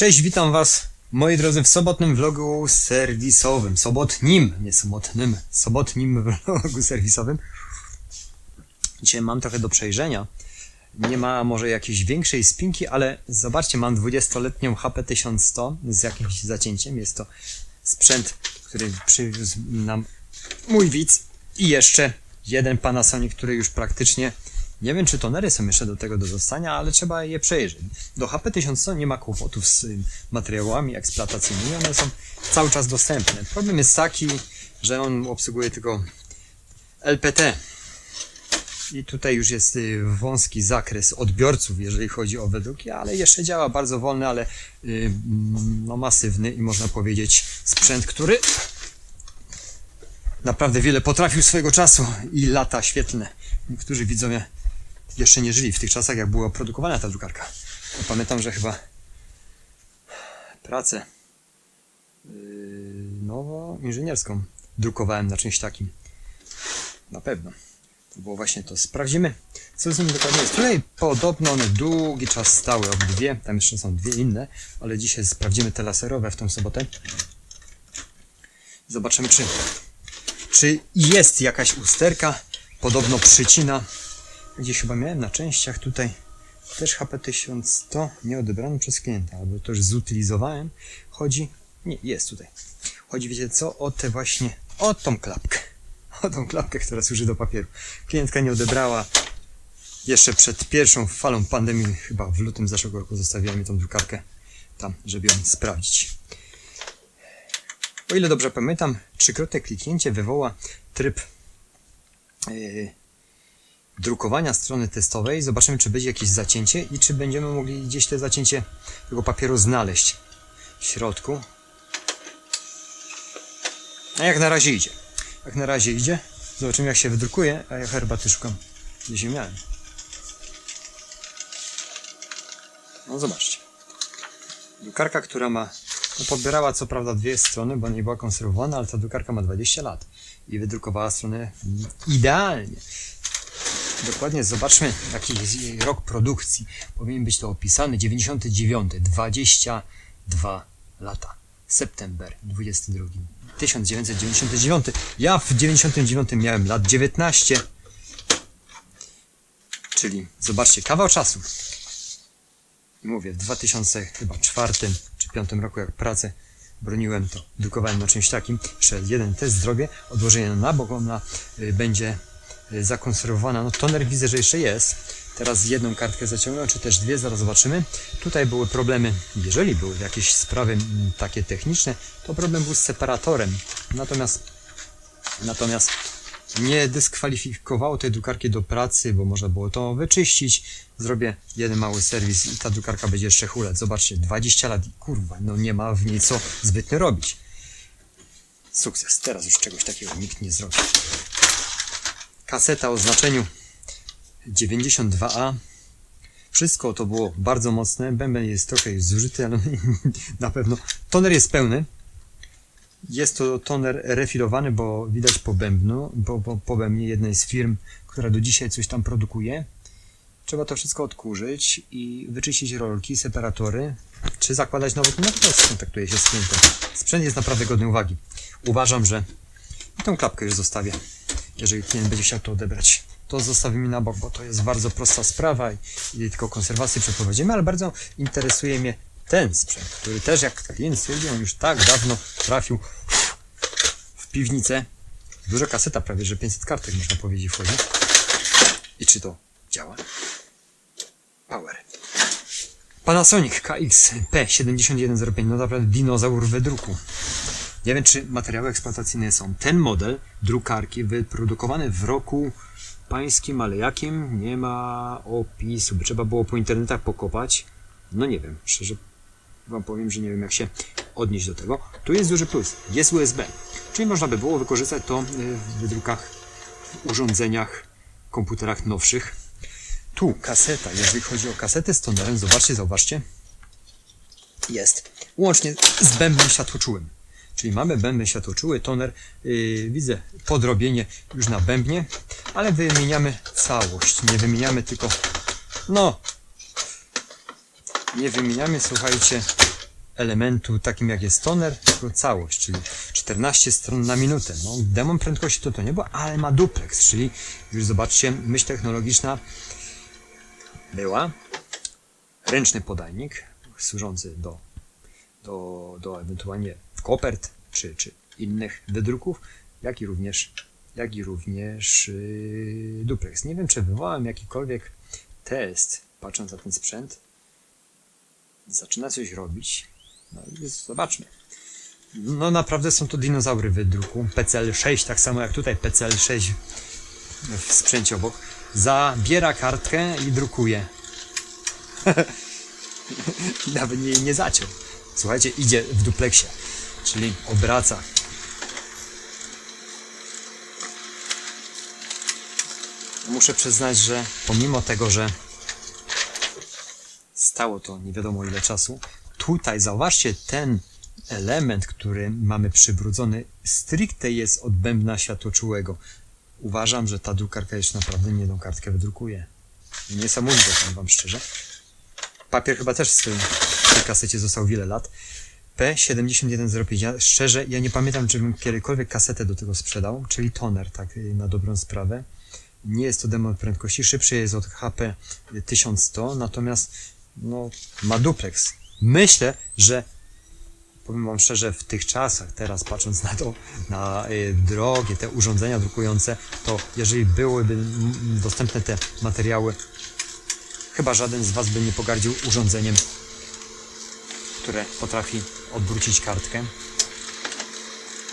Cześć, witam was, moi drodzy, w sobotnim vlogu serwisowym. Sobotnim, nie sobotnym, sobotnim vlogu serwisowym. Dzisiaj mam trochę do przejrzenia. Nie ma może jakiejś większej spinki, ale zobaczcie, mam 20-letnią HP 1100 z jakimś zacięciem. Jest to sprzęt, który przywiózł nam mój widz i jeszcze jeden Panasonic, który już praktycznie nie wiem, czy tonery są jeszcze do tego do dostania, ale trzeba je przejrzeć. Do HP 1100 nie ma kłopotów z y, materiałami eksploatacyjnymi, one są cały czas dostępne. Problem jest taki, że on obsługuje tylko LPT. I tutaj już jest y, wąski zakres odbiorców, jeżeli chodzi o wydruki, ale jeszcze działa bardzo wolny, ale y, mm, no, masywny i można powiedzieć sprzęt, który naprawdę wiele potrafił swojego czasu i lata świetlne. Niektórzy widzowie jeszcze nie żyli w tych czasach, jak była produkowana ta drukarka. Ja pamiętam, że chyba pracę yy, nowo inżynierską drukowałem na czymś takim. Na pewno. To było właśnie to. Sprawdzimy, co z nimi dokładnie jest. Tutaj podobno one długi czas stały, obydwie. Tam jeszcze są dwie inne, ale dzisiaj sprawdzimy te laserowe w tą sobotę. Zobaczymy, czy, czy jest jakaś usterka. Podobno przycina. Gdzieś chyba miałem na częściach tutaj też HP 1100 nie odebrano przez klienta, albo już zutylizowałem. Chodzi, nie, jest tutaj. Chodzi, wiecie co, o te właśnie, o tą klapkę. O tą klapkę, która służy do papieru. Klientka nie odebrała. Jeszcze przed pierwszą falą pandemii, chyba w lutym zeszłego roku, zostawiła mi tą drukarkę tam, żeby ją sprawdzić. O ile dobrze pamiętam, trzykrotne kliknięcie wywoła tryb yy, drukowania strony testowej. Zobaczymy, czy będzie jakieś zacięcie i czy będziemy mogli gdzieś te zacięcie tego papieru znaleźć w środku. A jak na razie idzie. Jak na razie idzie. Zobaczymy, jak się wydrukuje, a ja herbaty szukam. Gdzieś miałem. No zobaczcie. Drukarka, która ma no, podbierała co prawda dwie strony, bo nie była konserwowana, ale ta drukarka ma 20 lat i wydrukowała stronę idealnie. Dokładnie zobaczmy, jaki jest rok produkcji. Powinien być to opisany 99, 22 lata. September 22. 1999. Ja w 99 miałem lat 19. Czyli zobaczcie, kawał czasu. Mówię, w 2004 czy 5 roku jak pracę broniłem to, drukowałem na czymś takim. Jeszcze jeden test zrobię, odłożenie na bok, ona y, będzie zakonserwowana. No toner widzę, że jeszcze jest. Teraz jedną kartkę zaciągnę, czy też dwie, zaraz zobaczymy. Tutaj były problemy, jeżeli były jakieś sprawy mm, takie techniczne, to problem był z separatorem. Natomiast, natomiast nie dyskwalifikowało tej drukarki do pracy, bo można było to wyczyścić. Zrobię jeden mały serwis i ta drukarka będzie jeszcze hulać. Zobaczcie, 20 lat i kurwa, no nie ma w niej co zbytnio robić. Sukces, teraz już czegoś takiego nikt nie zrobi. Kaseta o znaczeniu 92A. Wszystko to było bardzo mocne. Bęben jest trochę już zużyty, ale na pewno. Toner jest pełny. Jest to toner refilowany, bo widać po bębnu, po, po, po bębnie jednej z firm, która do dzisiaj coś tam produkuje. Trzeba to wszystko odkurzyć i wyczyścić rolki, separatory, czy zakładać nowy no to skontaktuję się z klientem. Sprzęt jest naprawdę godny uwagi. Uważam, że tą klapkę już zostawię, jeżeli klient będzie chciał to odebrać. To zostawimy na bok, bo to jest bardzo prosta sprawa i, tylko konserwację przeprowadzimy, ale bardzo interesuje mnie ten sprzęt, który też jak klient stwierdził, już tak dawno trafił w piwnicę. Duża kaseta, prawie że 500 kartek można powiedzieć wchodzi. I czy to działa? Power. Panasonic KX P7105, no naprawdę dinozaur we druku. Nie wiem, czy materiały eksploatacyjne są. Ten model drukarki wyprodukowany w roku pańskim, ale jakim? Nie ma opisu. By trzeba było po internetach pokopać. No nie wiem, szczerze wam powiem, że nie wiem jak się odnieść do tego. Tu jest duży plus. Jest USB. Czyli można by było wykorzystać to y, w wydrukach, w urządzeniach, komputerach nowszych. Tu kaseta, jeżeli chodzi o kasetę z tonerem, zobaczcie, zauważcie. Jest. Łącznie z bębnem światłoczułym. Czyli mamy bęben światłoczuły, toner, yy, widzę podrobienie już na bębnie, ale wymieniamy całość, nie wymieniamy tylko, no, nie wymieniamy, słuchajcie, elementu takim jak jest toner, tylko całość, czyli 14 stron na minutę. No, demon prędkości to to nie było, ale ma duplex, czyli już zobaczcie, myśl technologiczna była. Ręczny podajnik służący do, do, do ewentualnie kopert czy, czy innych wydruków, jak i również, jak i również yy, duplex. Nie wiem, czy wywołałem jakikolwiek test, patrząc na ten sprzęt. Zaczyna coś robić. No i zobaczmy. No naprawdę są to dinozaury wydruku. PCL-6, tak samo jak tutaj PCL-6 w sprzęcie obok. Zabiera kartkę i drukuje. Nawet nie, nie zaciął. Słuchajcie, idzie w dupleksie, czyli obraca. Muszę przyznać, że pomimo tego, że stało to nie wiadomo ile czasu, tutaj zauważcie ten element, który mamy przybrudzony, stricte jest od bębna światłoczułego. Uważam, że ta drukarka już naprawdę nie jedną kartkę wydrukuje. Niesamowite, powiem wam szczerze. Papier chyba też w tej kasecie został wiele lat. P7105. Ja, szczerze, ja nie pamiętam, czy bym kiedykolwiek kasetę do tego sprzedał, czyli toner, tak na dobrą sprawę. Nie jest to demon prędkości, szybszy jest od HP 1100, natomiast no, ma duplex. Myślę, że powiem wam szczerze, w tych czasach, teraz patrząc na to, na y, drogie te urządzenia drukujące, to jeżeli byłyby dostępne te materiały, chyba żaden z was by nie pogardził urządzeniem, które potrafi odwrócić kartkę.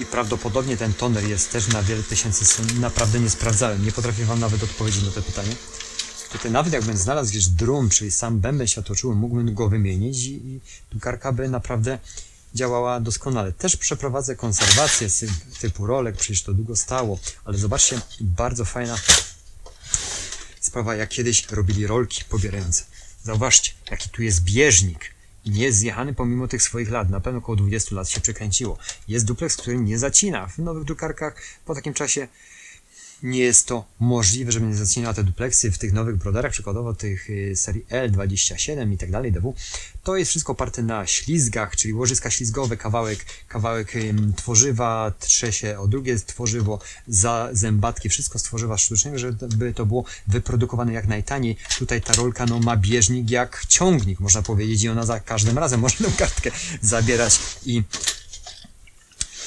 I prawdopodobnie ten toner jest też na wiele tysięcy stron. Naprawdę nie sprawdzałem. Nie potrafię wam nawet odpowiedzieć na to pytanie. Tutaj nawet jakbym znalazł gdzieś drum, czyli sam bęben światłoczuły, mógłbym go wymienić i, i by naprawdę działała doskonale. Też przeprowadzę konserwację typu rolek, przecież to długo stało, ale zobaczcie, bardzo fajna sprawa, jak kiedyś robili rolki pobierające. Zauważcie, jaki tu jest bieżnik. Nie jest zjechany pomimo tych swoich lat. Na pewno około 20 lat się przekręciło. Jest duplex, który nie zacina. W nowych drukarkach po takim czasie nie jest to możliwe, żeby nie zacinała te dupleksy w tych nowych broderach, przykładowo tych y, serii L27 i tak dalej, DW. To jest wszystko oparte na ślizgach, czyli łożyska ślizgowe, kawałek, kawałek tworzywa, trze się o drugie tworzywo, za zębatki, wszystko z tworzywa sztucznego, żeby to było wyprodukowane jak najtaniej. Tutaj ta rolka no, ma bieżnik jak ciągnik, można powiedzieć, i ona za każdym razem może tą kartkę zabierać i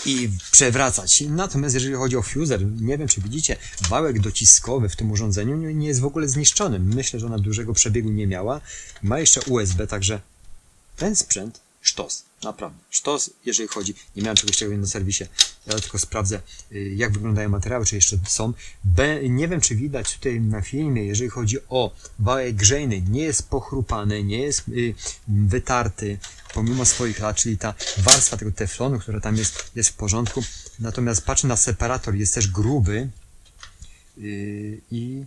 i przewracać. Natomiast jeżeli chodzi o fuser, nie wiem czy widzicie, wałek dociskowy w tym urządzeniu nie- jest w ogóle zniszczony. Myślę, że ona dużego przebiegu nie miała. Ma jeszcze USB, także ten sprzęt sztos. Naprawdę. Sztos, jeżeli chodzi. Nie miałem czegoś takiego na serwisie. Ja tylko sprawdzę, y, jak wyglądają materiały, czy jeszcze są. Be, nie wiem, czy widać tutaj na filmie, jeżeli chodzi o wałek grzejny, nie jest pochrupany, nie jest y, wytarty, pomimo swoich lat, czyli ta warstwa tego teflonu, która tam jest, jest w porządku. Natomiast patrzę na separator, jest też gruby yy, i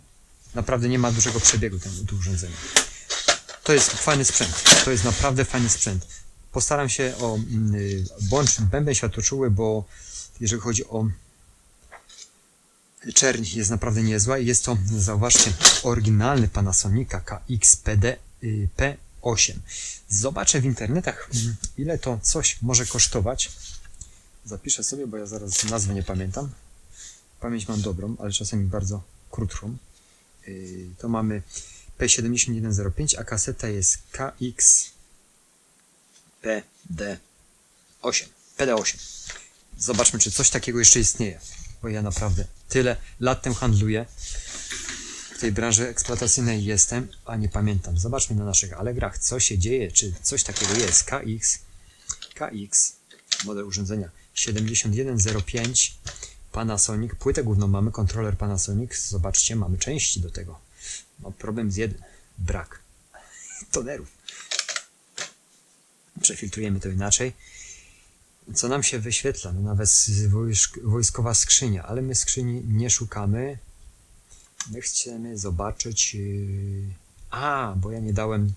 naprawdę nie ma dużego przebiegu ten, to urządzenie. To jest fajny sprzęt. To jest naprawdę fajny sprzęt. Postaram się o mm, y, bądź bęben światłoczuły, bo jeżeli chodzi o czerń jest naprawdę niezła i jest to, zauważcie, oryginalny Panasonica KXPD y, P8. Zobaczę w internetach, mm, ile to coś może kosztować. Zapiszę sobie, bo ja zaraz nazwy nie pamiętam. Pamięć mam dobrą, ale czasami bardzo krótką. Yy, To mamy P7105, a kaseta jest KX PD8. PD8. Zobaczmy, czy coś takiego jeszcze istnieje. Bo ja naprawdę tyle lat tym handluję. W tej branży eksploatacyjnej jestem, a nie pamiętam. Zobaczmy na naszych Allegrach, co się dzieje, czy coś takiego jest. KX, KX, model urządzenia 7105 Panasonic. Płytę główną mamy, kontroler Panasonic. Zobaczcie, mamy części do tego. No, problem z jeden. Brak tonerów. Przefiltrujemy to inaczej. Co nam się wyświetla? No nawet wojskowa skrzynia, ale my skrzyni nie szukamy. My chcemy zobaczyć. Yy... A, bo ja nie dałem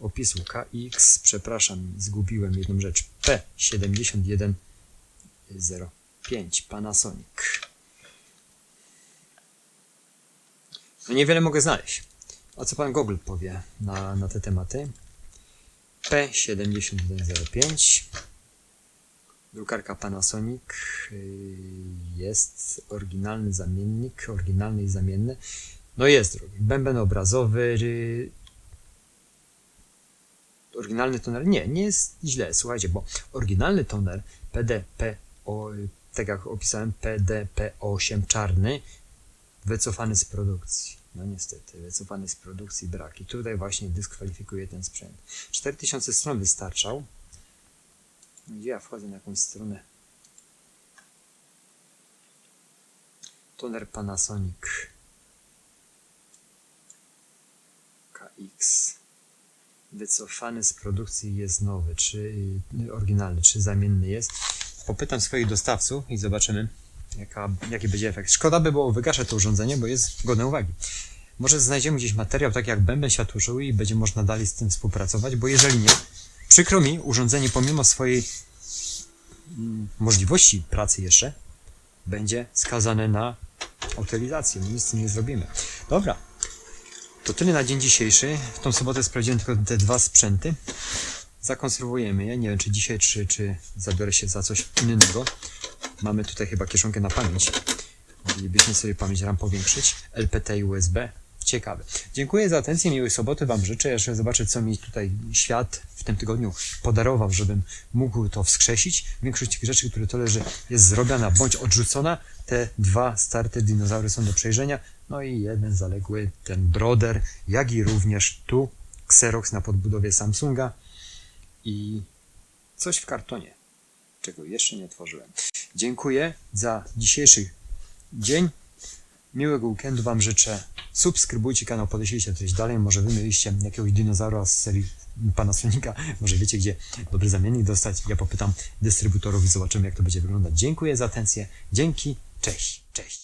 opisu. KX, przepraszam, zgubiłem jedną rzecz. P7105 Panasonic. No niewiele mogę znaleźć. A co pan Google powie na, na te tematy? P7105. Drukarka Panasonic. y, Jest oryginalny zamiennik, oryginalny i zamienny. No jest drogi. Bęben obrazowy. y, Oryginalny toner. Nie, nie jest źle. Słuchajcie, bo oryginalny toner PDP, o, tak jak opisałem, PDP8 czarny, wycofany z produkcji. No niestety, wycofany z produkcji brak. I tutaj właśnie dyskwalifikuje ten sprzęt. 4000 stron wystarczał. No Gdzie ja wchodzę na jakąś stronę? Toner Panasonic KX wycofany z produkcji jest nowy, czy y, oryginalny, czy zamienny jest. Popytam swoich dostawców i zobaczymy, jaka, jaki będzie efekt. Szkoda by było wygaszać to urządzenie, bo jest godne uwagi. Może znajdziemy gdzieś materiał, tak jak bęben światłoszyły i będzie można dalej z tym współpracować, bo jeżeli nie, przykro mi, urządzenie pomimo swojej mm, możliwości pracy jeszcze, będzie skazane na utylizację. My nic z tym nie zrobimy. Dobra, to tyle na dzień dzisiejszy. W tą sobotę sprawdziłem tylko te dwa sprzęty. Zakonserwujemy je. Nie wiem, czy dzisiaj, czy, czy zabiorę się za coś innego. Mamy tutaj chyba kieszonkę na pamięć. Moglibyśmy sobie pamięć RAM powiększyć. LPT i USB. Dziękuję za atencję. Miłej soboty Wam życzę. Jeszcze zobaczę, co mi tutaj świat w tym tygodniu podarował, żebym mógł to wskrzesić. Większość tych rzeczy, które to leży, jest zrobiona bądź odrzucona. Te dwa starte dinozaury są do przejrzenia. No i jeden zaległy, ten Broder, jak i również tu Xerox na podbudowie Samsunga i coś w kartonie, czego jeszcze nie otworzyłem. Dziękuję za dzisiejszy dzień. Miłego weekendu Wam życzę. Subskrybujcie kanał, podeślijcie coś dalej. Może Wy mieliście jakiegoś dinozaura z serii Panasonica. Może wiecie, gdzie dobry zamiennik dostać. Ja popytam dystrybutorów i zobaczymy, jak to będzie wyglądać. Dziękuję za atencję. Dzięki. Cześć. Cześć.